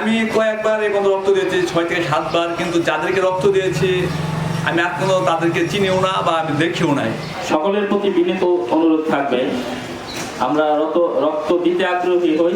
আমি কয়েকবার এবং রক্ত দিয়েছি, ছয় থেকে সাতবার, কিন্তু যাদেরকে রক্ত দিয়েছি, আমি এখনও তাদেরকে চিনিও না বা আমি দেখিও নাই। সকলের প্রতি বিনীত অনুরোধ থাকবে, আমরা রক্ত রক্ত দিতে আগ্রহী হই।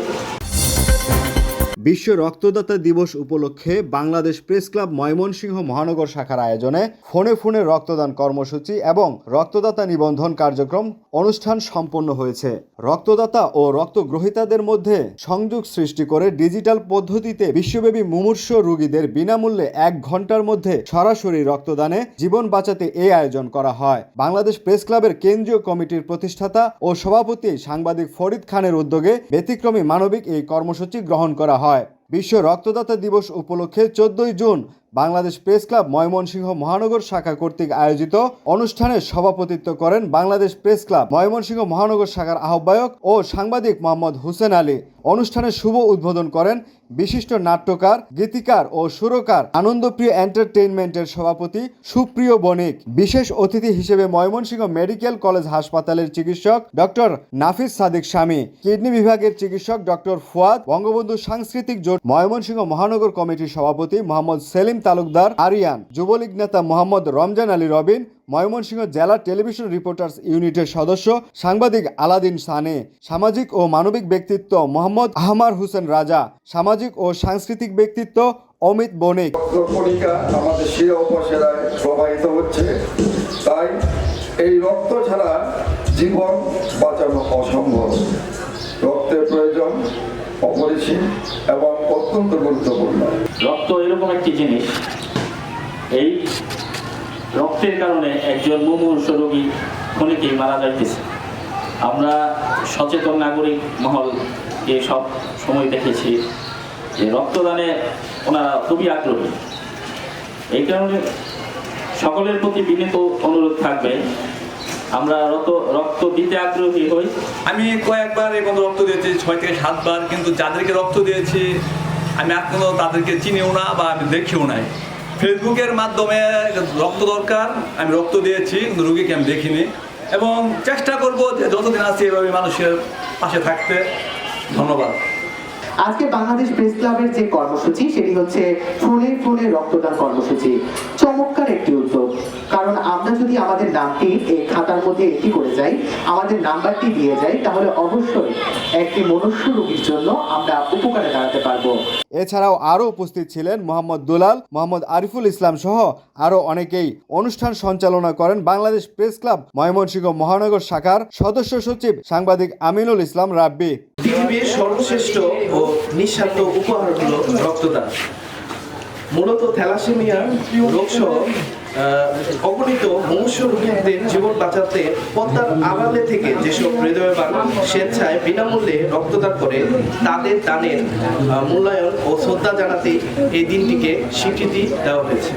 বিশ্ব রক্তদাতা দিবস উপলক্ষে বাংলাদেশ প্রেস ক্লাব ময়মনসিংহ মহানগর শাখার আয়োজনে ফোনে ফোনে রক্তদান কর্মসূচি এবং রক্তদাতা নিবন্ধন কার্যক্রম অনুষ্ঠান সম্পন্ন হয়েছে। রক্তদাতা ও রক্তগ্রহীতাদের মধ্যে সংযোগ সৃষ্টি করে ডিজিটাল পদ্ধতিতে বিশ্বব্যাপী মুমূর্ষ রোগীদের বিনামূল্যে এক ঘণ্টার মধ্যে সরাসরি রক্তদানে জীবন বাঁচাতে এই আয়োজন করা হয়। বাংলাদেশ প্রেস ক্লাবের কেন্দ্রীয় কমিটির প্রতিষ্ঠাতা ও সভাপতি সাংবাদিক ফরিদ খানের উদ্যোগে ব্যতিক্রমী মানবিক এই কর্মসূচি গ্রহণ করা হয়। বিশ্ব রক্তদাতা দিবস উপলক্ষে চোদ্দই June Bangladesh press club Mymensingh মহানগর শাখা কর্তৃক আয়োজিত অনুষ্ঠানে সভাপতিত্ব করেন বাংলাদেশ প্রেস ক্লাব ময়মনসিংহ মহানগর শাখার আহ্বায়ক ও সাংবাদিক মোহাম্মদ হোসেন আলী। অনুষ্ঠানে শুভ উদ্বোধন করেন বিশিষ্ট নাট্যকার, গীতিকার ও সুরকার, আনন্দপ্রিয় এন্টারটেইনমেন্টের সভাপতি সুপ্রিয় বণিক। বিশেষ অতিথি হিসেবে ময়মনসিংহ মেডিকেল কলেজ হাসপাতালের চিকিৎসক ডক্টর নাফিস সাদিক স্বামী, কিডনি বিভাগের চিকিৎসক ডক্টর ফুয়াদ, বঙ্গবন্ধু সাংস্কৃতিক জোট ময়মনসিংহ মহানগর কমিটির সভাপতি মোহাম্মদ সেলিম তালুকদার আরিয়ান, যুবলীগ নেতা মোহাম্মদ রমজান আলী রবিন, ময়মনসিংহ জেলা টেলিভিশন রিপোর্টার্স ইউনিটের সদস্য সাংবাদিক আলাদিন সানে, সামাজিক ও মানবিক ব্যক্তিত্ব মোহাম্মদ আহমার হোসেন রাজা, সামাজিক ও সাংস্কৃতিক ব্যক্তিত্ব অমিত বণিক। প্রবাহিত হচ্ছে। তাই এই রক্ত ছাড়া জীবন বাঁচানো অসম্ভব। রক্তের প্রয়োজন অপরিসীম এবং অত্যন্ত গুরুত্বপূর্ণ। রক্ত এরকম একটি জিনিস, এই রক্তের কারণে একজন মুমূর্ষ রোগী ক্ষণিকেই মারা যাইতেছে। আমরা সচেতন নাগরিক মহল এ সব সময় দেখেছি যে রক্তদানে ওনারা খুবই আগ্রহী। এই কারণে সকলের প্রতি বিনীত অনুরোধ থাকবে আমরা রক্ত রক্ত দিতে আগ্রহী হই। আমি কয়েকবার এবং রক্ত দিয়েছি ছয় থেকে সাতবার কিন্তু যাদেরকে রক্ত দিয়েছি আমি এখনও তাদেরকে চিনিও না বা আমি দেখিও নাই। ফেসবুকের মাধ্যমে রক্ত দরকার আমি রক্ত দিয়েছি কিন্তু রুগীকে আমি দেখিনি। এবং চেষ্টা করব যে যতদিন আছে এভাবে মানুষের পাশে থাকতে। ধন্যবাদ। আজকে বাংলাদেশ প্রেস ক্লাবের যে কর্মসূচি সেটি হচ্ছে ফোনে ফোনে রক্তদান কর্মসূচি। চমৎকার একটি উদ্যোগ। কারণ আমরা যদি আমাদের নামটি এই খাতার মধ্যে এন্ট্রি করে যাই আমাদের নাম্বারটি দিয়ে যাই তাহলে অবশ্যই একটি মনুষ্য রোগীর জন্য আমরা উপকারে দাঁড়াতে পারব। এছাড়াও আরও উপস্থিত ছিলেন মোহাম্মদ দুলাল মোহাম্মদ আরিফুল ইসলাম সহ আরও অনেকেই। অনুষ্ঠান সঞ্চালনা করেন বাংলাদেশ প্রেস ক্লাব ময়মনসিংহ মহানগর শাখার সদস্য সচিব সাংবাদিক আমিনুল ইসলাম রাব্বি। পৃথিবীর সর্বশ্রেষ্ঠ ও নিঃস্বার্থ উপহার হলো রক্তদান। মূলত থ্যালাসেমিয়া রোগসহ অগণিত মনুষ্য রোগীদের জীবন বাঁচাতে পদ্মার আবাদে থেকে যেসব হৃদয়বান স্বেচ্ছায় বিনামূল্যে রক্তদান করে, তাদের দানের মূল্যায়ন ও শ্রদ্ধা জানাতে এই দিনটিকে স্বীকৃতি দেওয়া হয়েছে।